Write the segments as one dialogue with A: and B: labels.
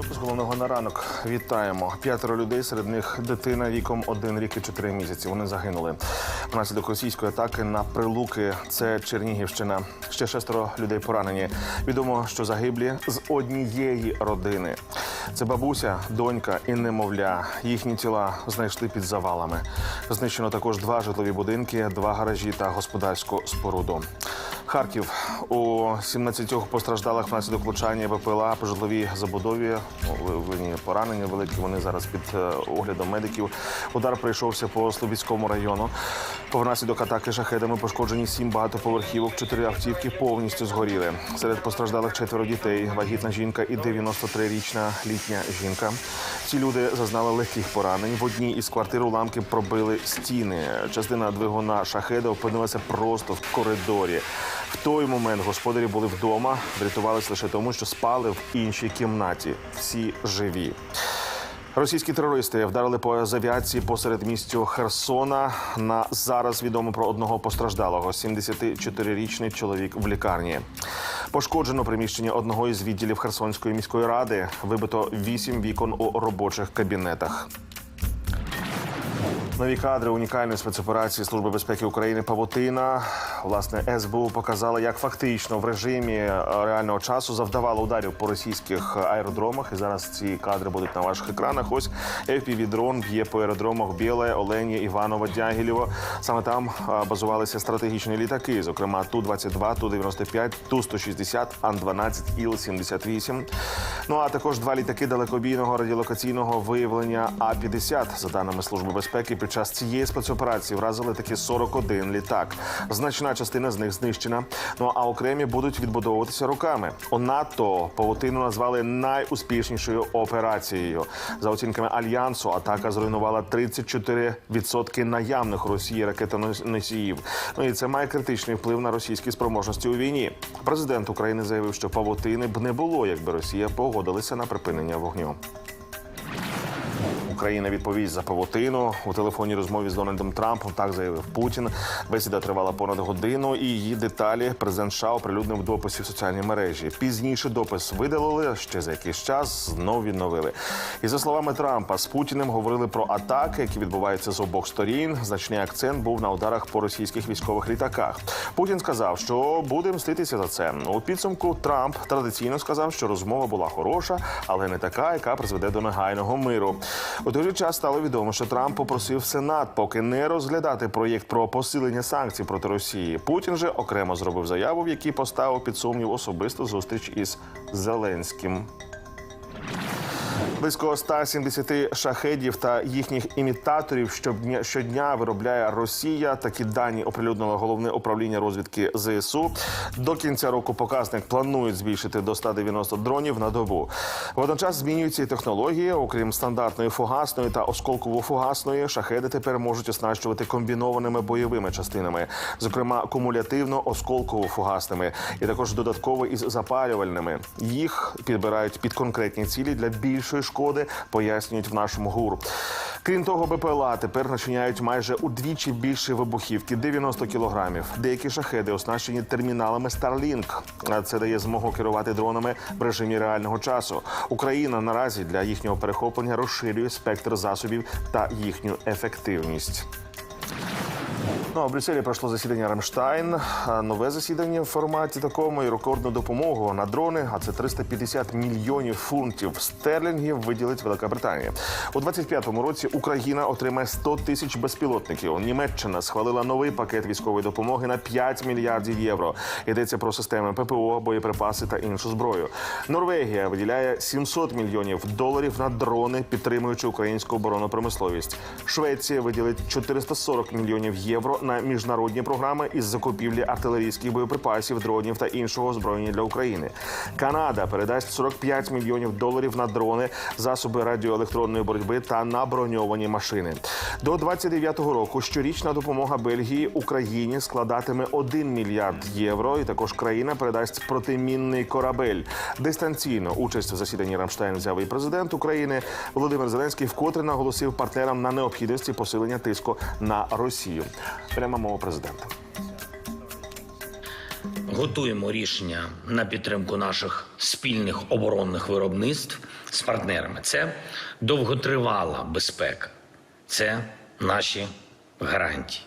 A: випуск головного на ранок. Вітаємо. П'ятеро людей, серед них дитина віком 1 рік і 4 місяці. Вони загинули внаслідок російської атаки на прилуки. Це Чернігівщина. Ще шестеро людей поранені. Відомо, що загиблі з однієї родини. Це бабуся, донька і немовля. Їхні тіла знайшли під завалами. Знищено також два житлові будинки, два гаражі та господарську споруду. Харків у 17 постраждалих внаслідок влучання БПЛА по житловій забудові. Винні поранення великі. Вони зараз під е, оглядом медиків. Удар прийшовся по Слобідському району. Внаслідок атаки шахедами пошкоджені сім багатоповерхівок. Чотири автівки повністю згоріли. Серед постраждалих четверо дітей, вагітна жінка і 93-річна літня жінка. Ці люди зазнали легких поранень. В одній із квартир уламки пробили стіни. Частина двигуна шахеда опинилася просто в коридорі. В той момент господарі були вдома, врятувалися лише тому, що спали в іншій кімнаті. Всі живі. Російські терористи вдарили по авіації посеред містю Херсона. На зараз відомо про одного постраждалого 74-річний чоловік в лікарні. Пошкоджено приміщення одного із відділів Херсонської міської ради. Вибито вісім вікон у робочих кабінетах. Нові кадри унікальної спецоперації Служби безпеки України Павутина. Власне, СБУ показала, як фактично в режимі е, реального часу завдавало ударів по російських аеродромах. І зараз ці кадри будуть на ваших екранах. Ось FPV-дрон б'є по аеродромах Біле, Олені, Іваново, Дягілєво. Саме там е, базувалися стратегічні літаки, зокрема Ту-22, Ту-95, Ту-160, Ан-12, Іл-78. Ну а також два літаки далекобійного радіолокаційного виявлення А-50. За даними Служби безпеки, під час цієї спецоперації вразили таки 41 літак. Значна частина з них знищена. Ну а окремі будуть відбудовуватися руками. У НАТО павутину назвали найуспішнішою операцією. За оцінками альянсу, атака зруйнувала 34% наявних Росії ракетоносіїв. Ну і це має критичний вплив на російські спроможності у війні. Президент України заявив, що павутини б не було, якби Росія погодилася на припинення вогню. Україна відповість за павутину у телефонній розмові з Дональдом Трампом. Так заявив Путін. Бесіда тривала понад годину, і її деталі президент США оприлюднив в дописі в соціальній мережі. Пізніше допис видалили ще за якийсь час. Знов відновили. І за словами Трампа, з Путіним говорили про атаки, які відбуваються з обох сторін. Значний акцент був на ударах по російських військових літаках. Путін сказав, що буде мститися за це. У підсумку Трамп традиційно сказав, що розмова була хороша, але не така, яка призведе до негайного миру. У той же час стало відомо, що Трамп попросив Сенат поки не розглядати проєкт про посилення санкцій проти Росії. Путін же окремо зробив заяву, в якій поставив під сумнів особисту зустріч із Зеленським. Близько 170 шахедів та їхніх імітаторів щодня, щодня виробляє Росія. Такі дані оприлюднило головне управління розвідки ЗСУ. До кінця року показник планують збільшити до 190 дронів на добу. Водночас змінюються технології. Окрім стандартної фугасної та осколково-фугасної, шахеди тепер можуть оснащувати комбінованими бойовими частинами, зокрема кумулятивно-осколково-фугасними, і також додатково із запалювальними. Їх підбирають під конкретні цілі для більшої шкоди, пояснюють в нашому гуру. Крім того, БПЛА тепер начиняють майже удвічі більше вибухівки 90 кілограмів. Деякі шахеди оснащені терміналами Starlink. Це дає змогу керувати дронами в режимі реального часу. Україна наразі для їхнього перехоплення розширює спектр засобів та їхню ефективність. Ну а в Брюсселі пройшло засідання Рамштайн. Нове засідання в форматі такому і рекордну допомогу на дрони. А це 350 мільйонів фунтів стерлінгів виділить Велика Британія. У 25-му році Україна отримає 100 тисяч безпілотників. Німеччина схвалила новий пакет військової допомоги на 5 мільярдів євро. Йдеться про системи ППО, боєприпаси та іншу зброю. Норвегія виділяє 700 мільйонів доларів на дрони, підтримуючи українську оборонну промисловість. Швеція виділить 440 мільйонів євро на міжнародні програми із закупівлі артилерійських боєприпасів, дронів та іншого озброєння для України. Канада передасть 45 мільйонів доларів на дрони, засоби радіоелектронної боротьби та на броньовані машини. До 29-го року щорічна допомога Бельгії Україні складатиме 1 мільярд євро. І також країна передасть протимінний корабель. Дистанційно участь в засіданні Рамштайн взяв і президент України Володимир Зеленський вкотре наголосив партнерам на необхідності посилення тиску на Росію. Пряма мова президента.
B: готуємо рішення на підтримку наших спільних оборонних виробництв з партнерами. Це довготривала безпека, це наші гарантії,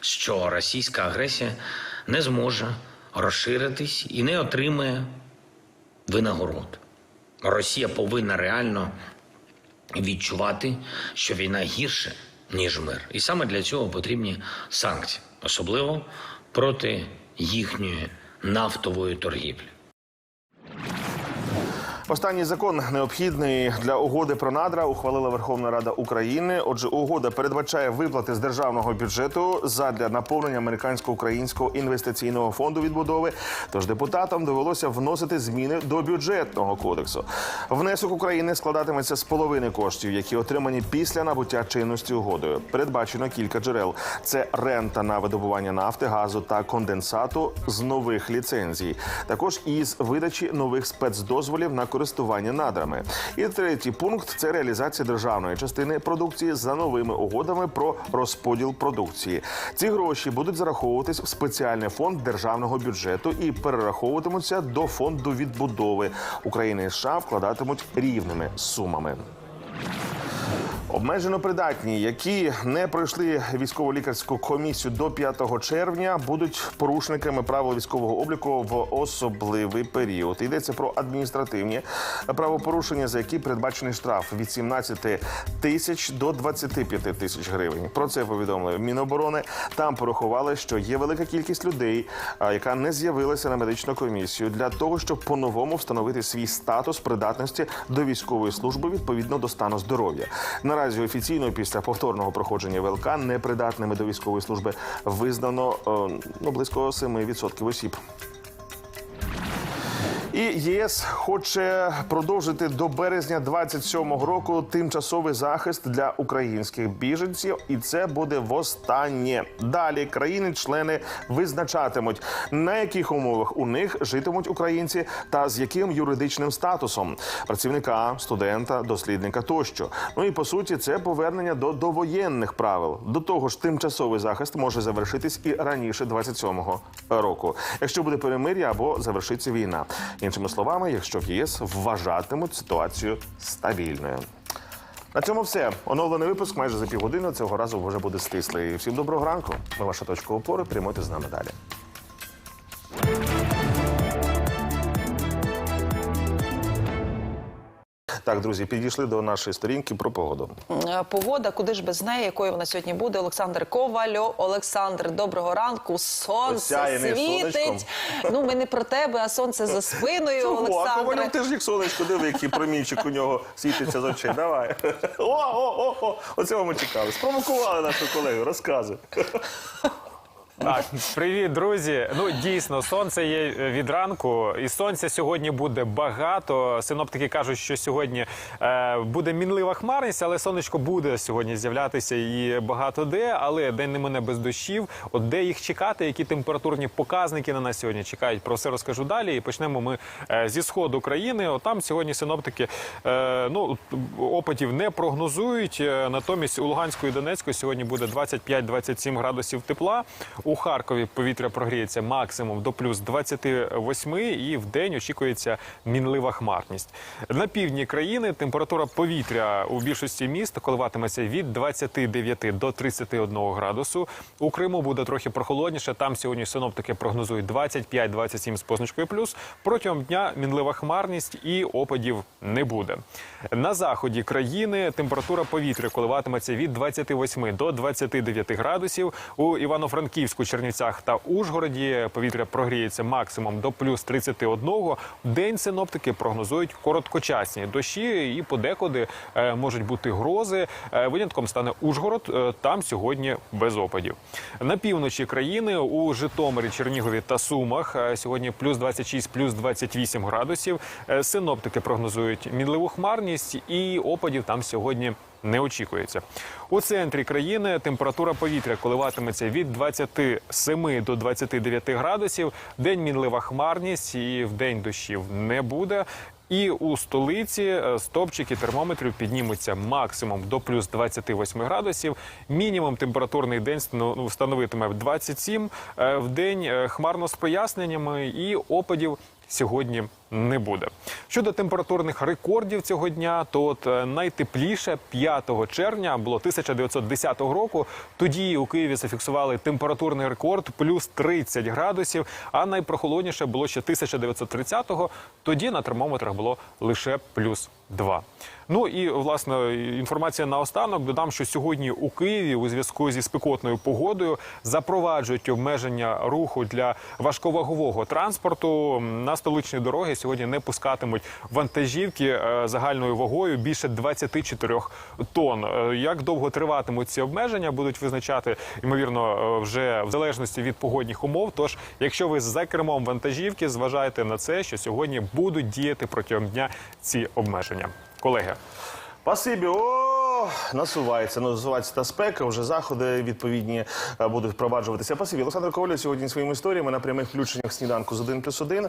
B: що російська агресія не зможе розширитись і не отримає винагород. Росія повинна реально відчувати, що війна гірше, ніж мир. І саме для цього потрібні санкції, особливо проти їхньої нафтової торгівлі.
A: Останній закон необхідний для угоди про надра ухвалила Верховна Рада України. Отже, угода передбачає виплати з державного бюджету задля наповнення американсько-українського інвестиційного фонду відбудови. Тож депутатам довелося вносити зміни до бюджетного кодексу. Внесок України складатиметься з половини коштів, які отримані після набуття чинності угодою. Передбачено кілька джерел: це рента на видобування нафти, газу та конденсату з нових ліцензій, також із видачі нових спецдозволів на користування надрами. І третій пункт це реалізація державної частини продукції за новими угодами про розподіл продукції. Ці гроші будуть зараховуватись в спеціальний фонд державного бюджету і перераховуватимуться до фонду відбудови України і США вкладатимуть рівними сумами. Обмежено придатні, які не пройшли військово-лікарську комісію до 5 червня, будуть порушниками правил військового обліку в особливий період. Йдеться про адміністративні правопорушення, за які передбачений штраф від 17 тисяч до 25 тисяч гривень. Про це повідомили Міноборони. Там порахували, що є велика кількість людей, яка не з'явилася на медичну комісію для того, щоб по-новому встановити свій статус придатності до військової служби відповідно до стану здоров'я. Наразі офіційно після повторного проходження ВЛК непридатними до військової служби визнано е, ну, близько 7% осіб. І ЄС хоче продовжити до березня 27-го року тимчасовий захист для українських біженців, і це буде востаннє. Далі країни-члени визначатимуть на яких умовах у них житимуть українці та з яким юридичним статусом працівника, студента, дослідника тощо. Ну і по суті, це повернення до довоєнних правил. До того ж, тимчасовий захист може завершитись і раніше 27-го року, якщо буде перемир'я або завершиться війна. Іншими словами, якщо в ЄС вважатимуть ситуацію стабільною. На цьому все. Оновлений випуск майже за півгодини. Цього разу вже буде стислий. Всім доброго ранку. Ми ваша точка опори. Прямуйте з нами далі. Так, друзі, підійшли до нашої сторінки про погоду.
C: Е, Погода, куди ж без неї, якою вона сьогодні буде? Олександр Ковальо. Олександр, доброго ранку. Сонце
A: Осяяний сонечком.
C: світить. Ну, ми не про тебе, а сонце за спиною.
A: Чого? А
C: Олександре.
A: Ковальов теж як сонечко, диви, який промінчик у нього світиться з очей. Давай. О, о, о, о. Оцього ми чекали. Спровокували нашу колегу. Розказуй.
D: Так, привіт, друзі. Ну дійсно, сонце є е, від ранку, і сонця сьогодні буде багато. Синоптики кажуть, що сьогодні е, буде мінлива хмарність, але сонечко буде сьогодні з'являтися і багато де. Але день не мене без дощів. От де їх чекати, які температурні показники на нас сьогодні чекають. Про все розкажу далі. І почнемо ми е, зі сходу країни. От там сьогодні синоптики е, ну опитів не прогнозують. Е, Натомість у Луганську і Донецьку сьогодні буде 25-27 градусів тепла. У Харкові повітря прогріється максимум до плюс 28 і в день очікується мінлива хмарність. На півдні країни температура повітря у більшості міст коливатиметься від 29 до 31 градусу. У Криму буде трохи прохолодніше. Там сьогодні синоптики прогнозують 25-27 з позначкою плюс. Протягом дня мінлива хмарність і опадів не буде. На заході країни температура повітря коливатиметься від 28 до 29 градусів. У Івано-Франківську, Чернівцях та Ужгороді повітря прогріється максимум до плюс 31. В День синоптики прогнозують короткочасні дощі і подекуди е, можуть бути грози. Е, Винятком стане Ужгород. Е, Там сьогодні без опадів. На півночі країни у Житомирі, Чернігові та Сумах сьогодні плюс 26, плюс 28 градусів. Синоптики прогнозують мінливу хмарність і опадів там сьогодні не очікується. У центрі країни температура повітря коливатиметься від 27 до 29 градусів. День мінлива хмарність і в день дощів не буде. І у столиці е, стопчики термометрів піднімуться максимум до плюс 28 градусів. Мінімум температурний день стану- ну, становитиме 27. Е, В день е, хмарно з проясненнями і опадів сьогодні не буде. Щодо температурних рекордів цього дня, то от е, найтепліше 5 червня було 1910 року. Тоді у Києві зафіксували температурний рекорд плюс 30 градусів. А найпрохолодніше було ще 1930-го. Тоді на термометрах було лише плюс 2. Ну і власне інформація наостанок. Додам, що сьогодні у Києві у зв'язку зі спекотною погодою запроваджують обмеження руху для важковагового транспорту. На столичні дороги сьогодні не пускатимуть вантажівки е, загальною вагою більше 24 тонн. Е, Як довго триватимуть ці обмеження, будуть визначати ймовірно е, вже в залежності від погодних умов. Тож, якщо ви за кермом вантажівки, зважайте на це, що сьогодні будуть діяти протягом дня ці обмеження. Колеги.
A: Спасибі. О, насувається, насувається та спека. Вже заходи відповідні е, будуть впроваджуватися. Спасибі. Олександр Коваль сьогодні своїми історіями на прямих включеннях сніданку з 1 плюс 1.